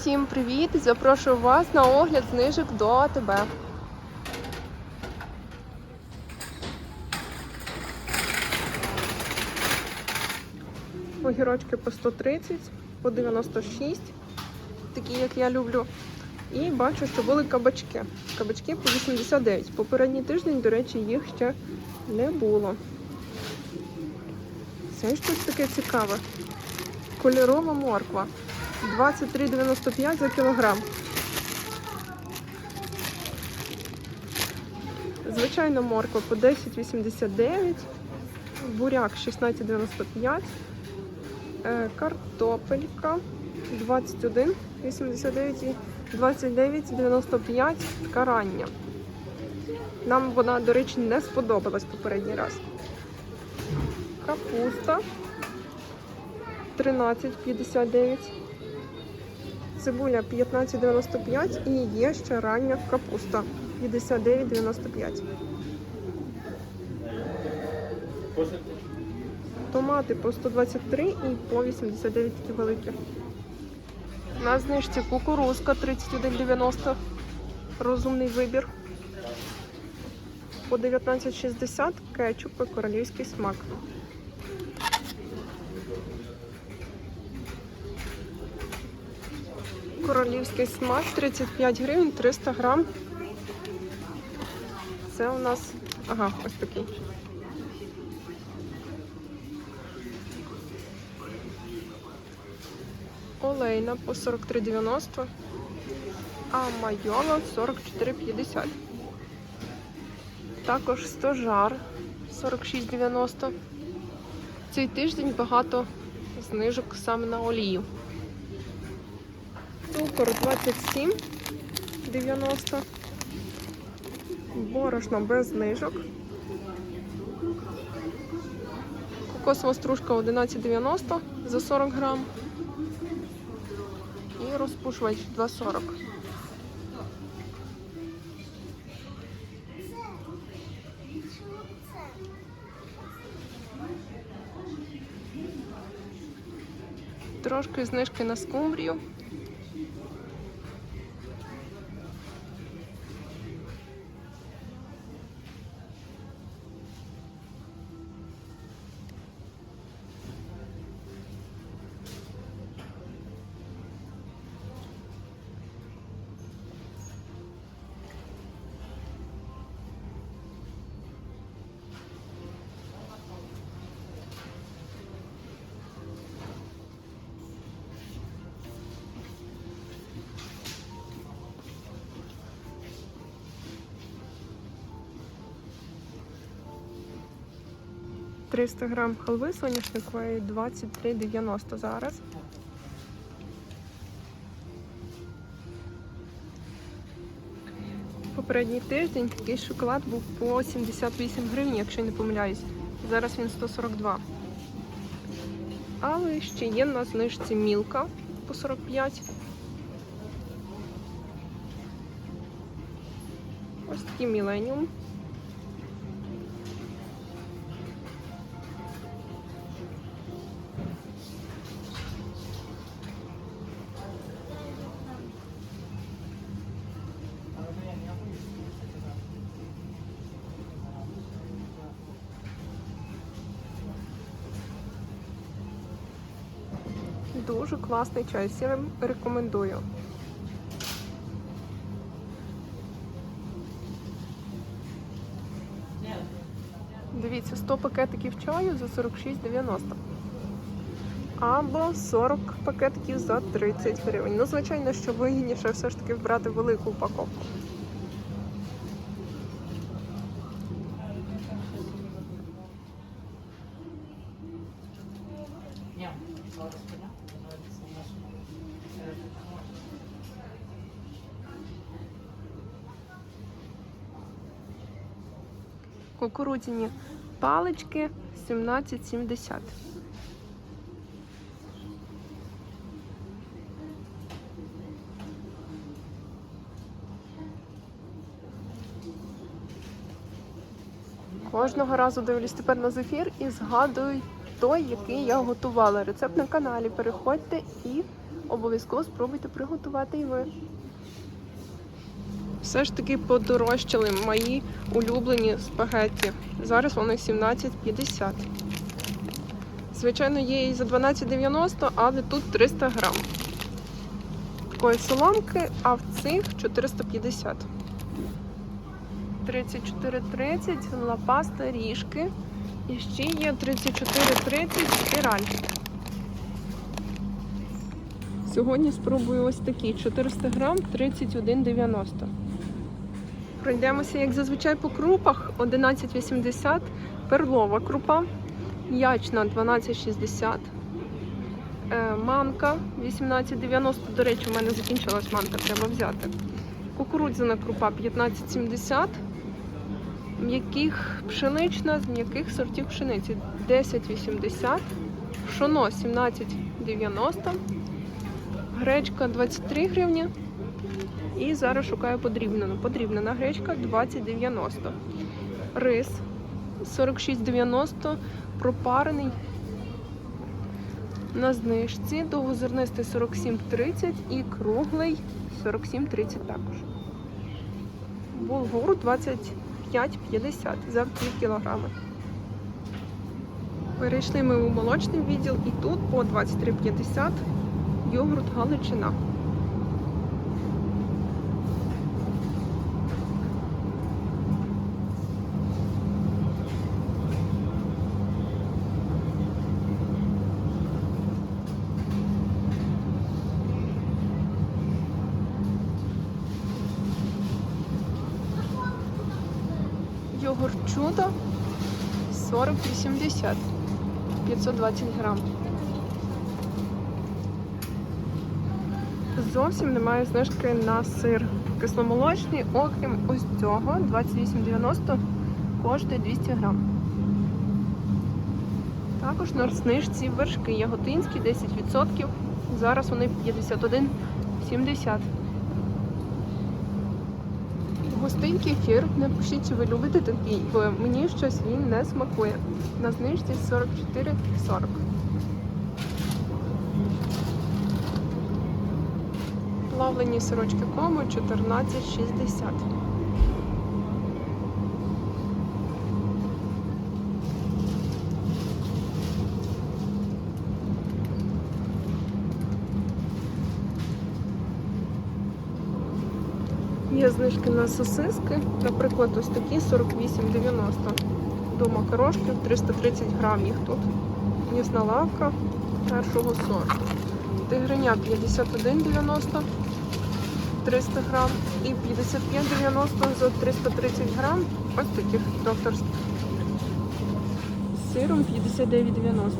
Всім привіт! Запрошую вас на огляд знижок до АТБ. Огірочки по 130, по 96, такі як я люблю. І бачу, що були кабачки. Кабачки по 89. Попередній тиждень, до речі, їх ще не було. Це щось таке цікаве. Кольорова морква. 23,95 за кілограм. Звичайна морква по 10,89, буряк 16,95, е, картопелька 21,89 і 29,95 така рання. Нам вона, до речі, не сподобалась попередній раз. Капуста 13,59. Цибуля 15,95 і є ще рання капуста 59,95. Томати по 123 і по 89 такі великі. На знижці кукурузка 31,90. Розумний вибір. По 19,60 кетчуп і королівський смак. Королівський смак 35 гривень 300 грам. Це у нас, ага, ось такий. Олейна по 43,90, а майола 44,50. Також стожар 46,90. Цей тиждень багато знижок саме на олію. Цукор 27,90. Борошно без знижок. Кокосова стружка 11,90 за 40 грам. І розпушувач 2,40. Трошки знижки на скумбрію. – 300 грам халви соняшникової 23,90 зараз. Попередній тиждень такий шоколад був по 78 гривень, якщо не помиляюсь. Зараз він 142. Але ще є на знижці мілка по 45. Ось такий міленіум. Дуже класний чай, всім рекомендую. Дивіться, 100 пакетиків чаю за 46,90. Або 40 пакетиків за 30 гривень. Ну, звичайно, що вигідніше все ж таки брати велику упаковку. Кукурудзяні палички 17,70. Кожного разу дивлюсь тепер на зефір і згадую той, який я готувала. Рецепт на каналі. Переходьте і Обов'язково спробуйте приготувати і ви. Все ж таки подорожчали мої улюблені спагетті. Зараз вони 17,50. Звичайно, є і за 12,90, але тут 300 грам. Такої соломки, а в цих 450. 34,30 лапаста ріжки. І ще є 34,30 спіраль. Сьогодні спробую ось такі 400 грам 31,90. Пройдемося, як зазвичай, по крупах 11,80, перлова крупа, ячна 12,60, е, манка 18,90. До речі, у мене закінчилась манка, треба взяти. Кукурудзяна крупа 15,70. М'яких пшенична з м'яких сортів пшениці 10,80, пшоно 17,90, гречка 23 гривні. І зараз шукаю подрібнену. Подрібнена гречка 20,90. Рис 46,90, пропарений на знижці, довгозернистий 47,30 і круглий 47,30 також. Булгур 25,50 за 2 кілограми. Перейшли ми у молочний відділ і тут по 23,50 йогурт Галичина. Йогурт чудо 40,80 520 грам. Зовсім немає знижки на сир кисломолочний, окрім ось цього 28,90 коштує 200 грам. Також на знижці вершки яготинські 10%. Зараз вони 51,70. Густий кефір. Напишіть, чи ви любите такий, бо мені щось він не смакує. На знижці 44,40. Плавлені сорочки кому 14,60. Знижки на сосиски, наприклад, ось такі 48,90. До макарошків 330 грам їх тут. М'ясна лавка першого сорту. Тигриня 51,90 300 грам і 55,90 за 330 грам. Ось таких докторських. З сиром 59,90.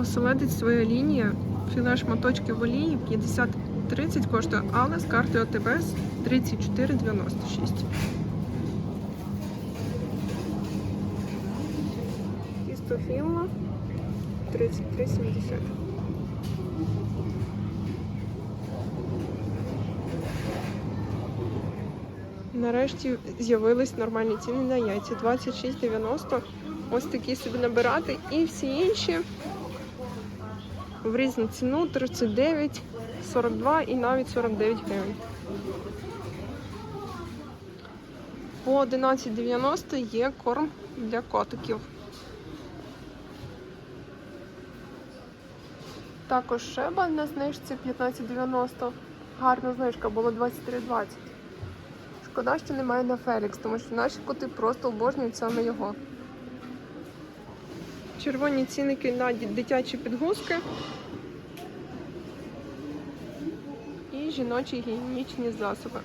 Оселедець своя лінія. Філе шматочки в олії 50-30 коштує, але з картою ОТБ 34,96. Тісто філла 33,70. Нарешті з'явились нормальні ціни на яйця. 26,90. Ось такі собі набирати. І всі інші в різну ціну 39, 42 і навіть 49 гривень. По 11,90 є корм для котиків. Також шеба на знижці 15,90. Гарна знижка була 23,20. Шкода, що немає на Фелікс, тому що наші коти просто обожнюють саме його. Червоні цінники на дитячі підгузки і жіночі гігієнічні засоби.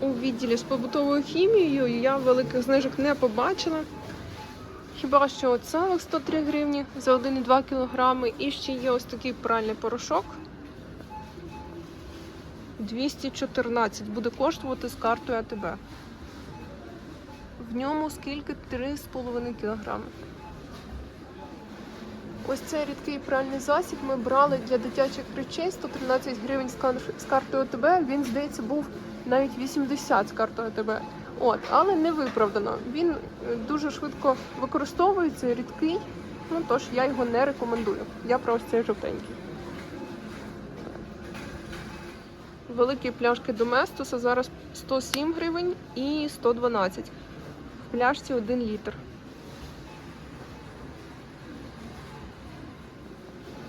У відділі з побутовою хімією я великих знижок не побачила. Хіба що оцелих 103 гривні за 1,2 кг. І ще є ось такий пральний порошок. 214 буде коштувати з картою АТБ. В ньому скільки 3,5 кг. Ось цей рідкий пральний засіб ми брали для дитячих речей 113 гривень з картою ОТБ. Він, здається, був навіть 80 з картою ОТБ. От, але не виправдано. Він е, дуже швидко використовується, рідкий. Ну тож я його не рекомендую. Я про ось цей жовтенький. Великі пляшки Доместоса зараз 107 гривень і 112. В пляшці 1 літр.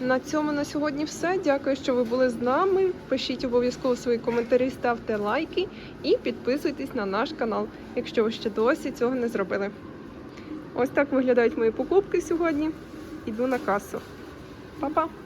На цьому на сьогодні все. Дякую, що ви були з нами. Пишіть обов'язково свої коментарі, ставте лайки і підписуйтесь на наш канал, якщо ви ще досі цього не зробили. Ось так виглядають мої покупки сьогодні. Іду на касу. Па-па!